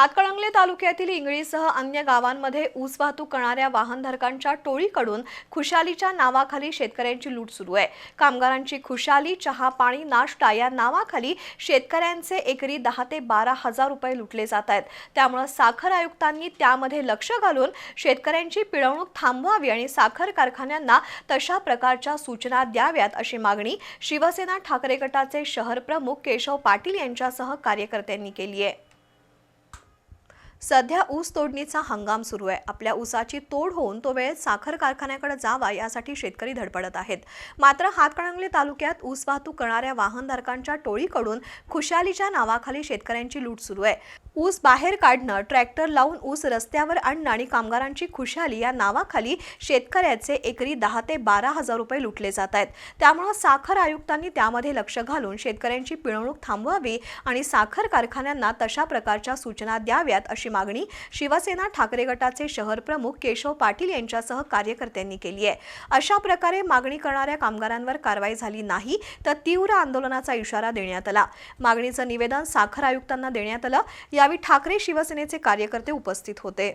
हातकळंगले तालुक्यातील इंगळीसह अन्य गावांमध्ये ऊस वाहतूक करणाऱ्या वाहनधारकांच्या टोळीकडून खुशालीच्या नावाखाली शेतकऱ्यांची लूट सुरू आहे. कामगारांची खुशाली चहा पाणी नाश्ता या नावाखाली शेतकऱ्यांचे एकरी दहा ते बारा हजार रुपये लुटले जात आहेत. त्यामुळे साखर आयुक्तांनी त्यामध्ये लक्ष घालून शेतकऱ्यांची पिळवणूक थांबवावी आणि साखर कारखान्यांना तशा प्रकारच्या सूचना द्याव्यात अशी मागणी शिवसेना ठाकरे गटाचे शहर प्रमुख केशव पाटील यांच्यासह कार्यकर्त्यांनी केली आहे. सध्या ऊस तोडणीचा हंगाम सुरू आहे. आपल्या ऊसाची तोड होऊन तो वेळेत साखर कारखान्याकडे जावा यासाठी शेतकरी धडपडत आहेत. मात्र हातकणंगले तालुक्यात ऊस वाहतूक करणाऱ्या वाहनधारकांच्या टोळीकडून खुशालीच्या नावाखाली शेतकऱ्यांची लूट सुरू आहे. ऊस बाहेर काढणं ट्रॅक्टर लावून ऊस रस्त्यावर आणणं आणि कामगारांची खुशाली या नावाखाली शेतकऱ्याचे एकरी दहा ते बारा हजार रुपये लुटले जात आहेत. त्यामुळं साखर आयुक्तांनी त्यामध्ये लक्ष घालून शेतकऱ्यांची पिळवणूक थांबवावी आणि साखर कारखान्यांना तशा प्रकारच्या सूचना द्याव्यात अशी मागणी शिवसेना ठाकरे गटाचे शहर प्रमुख केशव पाटील यांच्यासह कार्यकर्त्यांनी केली आहे. अशा प्रकारे मागणी करणाऱ्या कामगारांवर कारवाई झाली नाही तर तीव्र आंदोलनाचा इशारा देण्यात आला. मागणीचं निवेदन साखर आयुक्तांना देण्यात आलं. या यावेळी ठाकरे शिवसेनेचे कार्यकर्ते उपस्थित होते.